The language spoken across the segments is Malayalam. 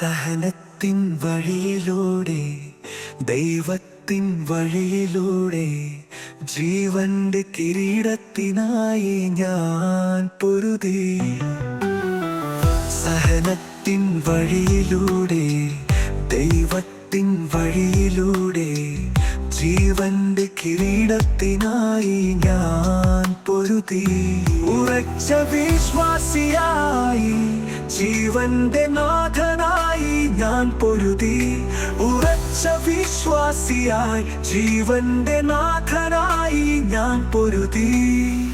സഹനത്തിൻ വഴിയിലൂടെ ദൈവത്തിൻ വഴിയിലൂടെ ജീവന്റെ കിരീടത്തിനായി ഞാൻ പൊരുതി. സഹനത്തിൻ വഴിയിലൂടെ ദൈവത്തിൻ വഴിയിലൂടെ ജീവന്റെ കിരീടത്തിനായി ഞാൻ പൊരുതി ഉറച്ച വിശ്വാസിയായി. ജീവന്റെ നാഥനായി ഞാൻ പൊരുതി. ഉറച്ച വിശ്വാസിയായി. ജീവന്റെ നാഥനായി ഞാൻ പൊരുതി.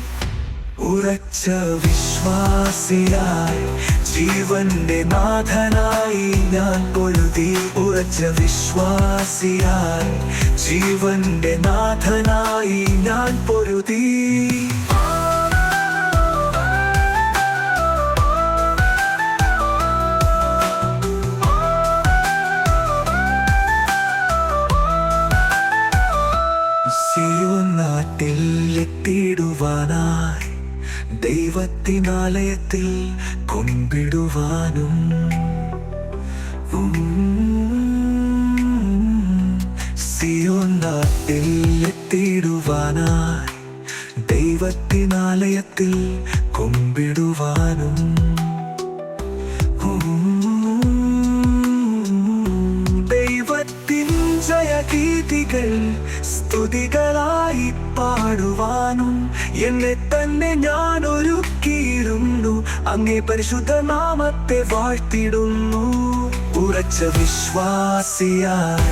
ഉറച്ച വിശ്വാസിയായി. ജീവന്റെ നാഥനായി ഞാൻ പൊരുതി. ഉറച്ച വിശ്വാസിയായി. ജീവന്റെ നാഥനായി ഞാൻ പൊരുതി. എത്തിയിടുവാനായി ദൈവത്തിനാലയത്തിൽ കൊമ്പിടുവാനും ഉം. സിയോൻ നാട്ടിൽ എത്തിയിടുവാനായി ദൈവത്തിനാലയത്തിൽ കൊമ്പിടുവാനും ദൈവത്തിൻ ജയഗീതികൾ സ്തുതികളായി പാടുവാനും എന്നെ തന്നെ ഞാൻ ഒരുക്കിയിടുന്നു. അങ്ങേ പരിശുദ്ധ നാമത്തെ വാഴ്ത്തിടുന്നു ഉറച്ച വിശ്വാസിയാൽ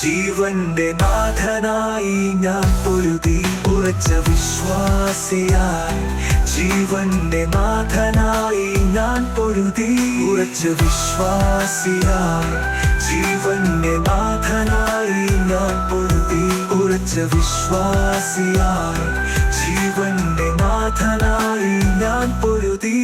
ജീവന്റെ നാഥനായി ഞാൻ പൊരുതി. ഉറച്ച വിശ്വാസിയാൽ ജീവന്റെ നാഥനായി ഞാൻ പൊരുതി. ഉറച്ച വിശ്വാസിയായി വിശ്വാസിയായി ജീവന്റെ നാഥനായി ഞാൻ പൊരുതി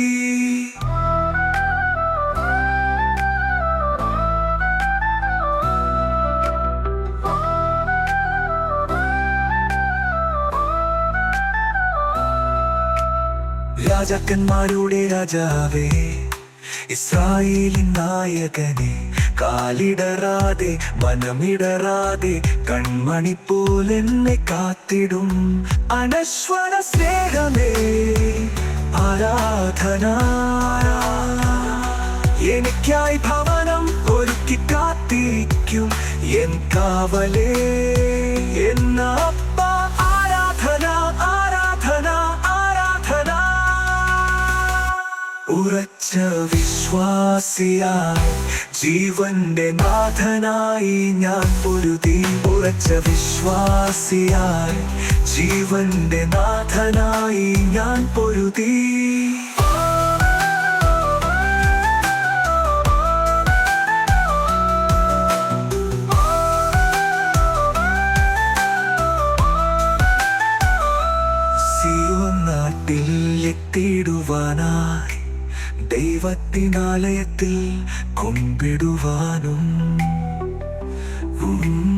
രാജാക്കന്മാരുടെ രാജാവേ ഇസ്രായേലിൻ നായകനെ കാലിടറാതെ മനമിടറാതെ കൺമണി പോലെന്നെ കാത്തിടും. അനശ്വര സ്നേഹമേ ആരാധന എനിക്കായി ഭവനം ഒരുക്കി കാത്തിരിക്കും. എൻ കാവലേ എന്ന വിശ്വാസിയായി ജീവന്റെ നാഥനായി ഞാൻ പൊരുതി ഉറച്ച വിശ്വാസിയായി ജീവന്റെ നാഥനായി ഞാൻ പൊരുതി നാട്ടിൽ എത്തിയിടുവാനായി ദൈവത്തിനാലയത്തിൽ കൊമ്പിടുവാനും ഉം.